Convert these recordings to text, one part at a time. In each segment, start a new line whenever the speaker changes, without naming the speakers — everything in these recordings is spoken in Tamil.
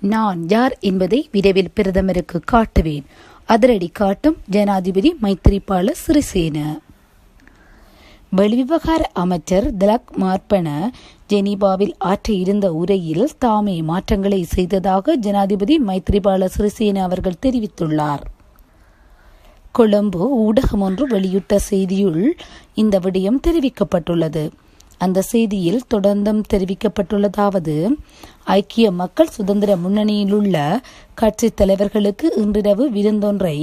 நான் யார் என்பதை விரைவில் பிரதமருக்கு காட்டுவேன். அதிரடி காட்டும் ஜனாதிபதி மைத்திரிபால சிறிசேன. வெளிவிவகார அமைச்சர் திலக் மார்பன ஜெனீபாவில் ஆற்ற இருந்த உரையில் தாமே மாற்றங்களை செய்ததாக ஜனாதிபதி மைத்ரிபால சிறிசேன அவர்கள் தெரிவித்துள்ளார். கொழும்பு ஊடகம் ஒன்று வெளியிட்ட செய்தியுள் இந்த விடயம் தெரிவிக்கப்பட்டுள்ளது. அந்த செய்தியில் தொடர்ந்தும் தெரிவிக்கப்பட்டுள்ளதாவது ஐக்கிய மக்கள் சுதந்திர முன்னணியில் உள்ள கட்சி தலைவர்களுக்கு இன்றிரவு விருந்தொன்றை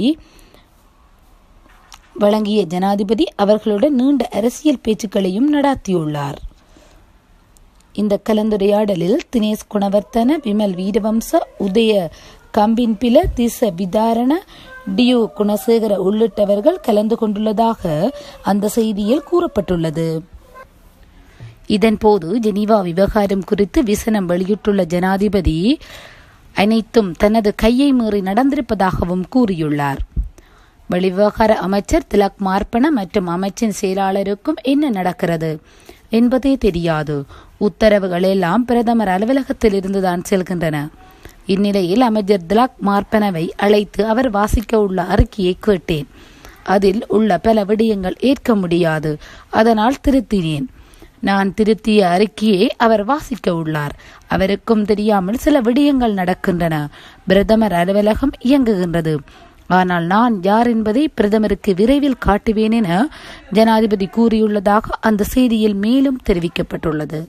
வழங்கிய ஜனாதிபதி அவர்களுடன் நீண்ட அரசியல் பேச்சுக்களையும் நடாத்தியுள்ளார். இந்த கலந்துரையாடலில் தினேஷ் குணவர்த்தன விமல் வீரவம்ச உதய கம்பின்பில திச விதாரண டியோ குணசேகர உள்ளிட்டவர்கள் கலந்து கொண்டுள்ளதாக அந்த செய்தியில் கூறப்பட்டுள்ளது. இதன்போது ஜெனீவா விவகாரம் குறித்து விசனம் வெளியிட்டுள்ள ஜனாதிபதி அனைத்தும் தனது கையை மீறி நடந்திருப்பதாகவும் கூறியுள்ளார். வெளிவிவகார அமைச்சர் திலக் மார்பன மற்றும் அமைச்சின் செயலாளருக்கும் என்ன நடக்கிறது என்பதே தெரியாது. உத்தரவுகள் எல்லாம் பிரதமர் அலுவலகத்தில் இருந்துதான் செல்கின்றன. இந்நிலையில் அமைச்சர் திலக் மார்பனவை அழைத்து அவர் வாசிக்க உள்ள அறிக்கையை கேட்டேன். அதில் உள்ள பல விடயங்கள் ஏற்க முடியாது. அதனால் திருத்தினேன். நான் திருத்திய அறிக்கையை அவர் வாசிக்க உள்ளார். அவருக்கும் தெரியாமல் சில விடயங்கள் நடக்கின்றன. பிரதமர் அலுவலகம் இயங்குகின்றது. ஆனால் நான் யார் என்பதை பிரதமருக்கு விரைவில் காட்டுவேன் என ஜனாதிபதி கூறியுள்ளதாக அந்த செய்தியில் மேலும் தெரிவிக்கப்பட்டுள்ளது.